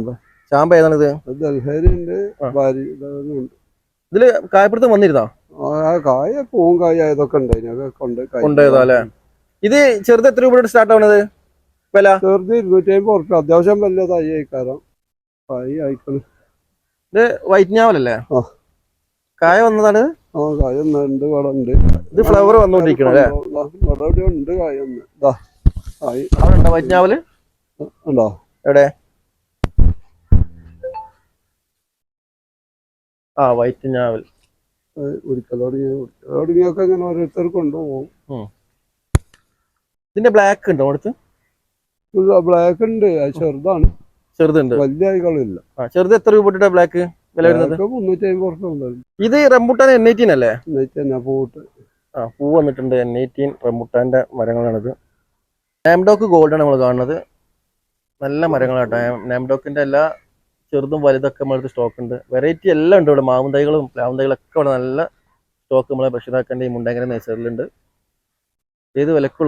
ചാമ്പ. ചാമ്പ ഏതാണിത്? ഇതിൽ കായപ്പിടുത്തം വന്നിരുന്നോ? കായ പൂവും കായ ഇതൊക്കെ ഉണ്ട് കൊണ്ടുപോയതാ അല്ലേ? ഇത് ചെറുത് എത്ര രൂപയുടെ സ്റ്റാർട്ട് ആവണത്? വില? ചെറുത് ഇരുന്നൂറ്റി അമ്പത് ഉറുപ്പ്യ അത്യാവശ്യം വലിയ തൈ അയക്കാരം കായ് അയക്കണം ഇത് വൈറ്റ് ഞാവലല്ലേ. കായ വന്നതാണ്? ആ കായ ഉണ്ട് ഇവിടെ ഉണ്ട്. ഇത് ഫ്ലവർ വന്നോണ്ടിരിക്കണം അല്ലേ? ഇവിടെ ഉണ്ട് കായ ഒന്ന് കായ്. അവിടെ ഉണ്ടോ വൈറ്റ് ഞാവൽ? ഉണ്ടോ? എവിടെ? ആ വൈറ്റ് ഞാവൽ ഒരിക്കലോടിങ്ങി ഒരിക്കലോടിങ്ങിയൊക്കെ ഇങ്ങനെ ഓരോരുത്തർ കൊണ്ടുപോകും. ഇതിന്റെ ബ്ലാക്ക് ഉണ്ടോ അടുത്ത്? ബ്ലാക്ക് ഉണ്ട്. അത് ചെറുതാണ്. ചെറുതുണ്ട്. വലിയ ആയിക്കളില്ല ആ ചെറുത് എത്ര രൂപ ഇട്ടിട്ടാ ബ്ലാക്ക് വില വരുന്നത്? മുന്നൂറ്റി അമ്പത് ഇത് റംബുട്ടാൻ എൻ എയ്റ്റീൻ അല്ലേ? ആ പൂ വന്നിട്ടുണ്ട് എൻ എയ്റ്റീൻ റംബുട്ടാന്റെ മരങ്ങളാണിത്. നാംഡോക്ക് ഗോൾഡ് ആണ് നമ്മൾ കാണുന്നത്. നല്ല മരങ്ങളാട്ടോ. നാംഡോക്കിന്റെ എല്ലാ ചെറുതും വലുതൊക്കെ നമ്മളടുത്ത് സ്റ്റോക്ക് ഉണ്ട്. വെറൈറ്റി എല്ലാം ഉണ്ട് ഇവിടെ. മാവും തൈകളും പ്ലാവും തൈകളൊക്കെ ഇവിടെ നല്ല സ്റ്റോക്ക് നമ്മളെ ബഷീറാക്കന്റെ ഈ മുണ്ടങ്കര നേച്ചറിലുണ്ട് ഏത് വിലക്കുള്ള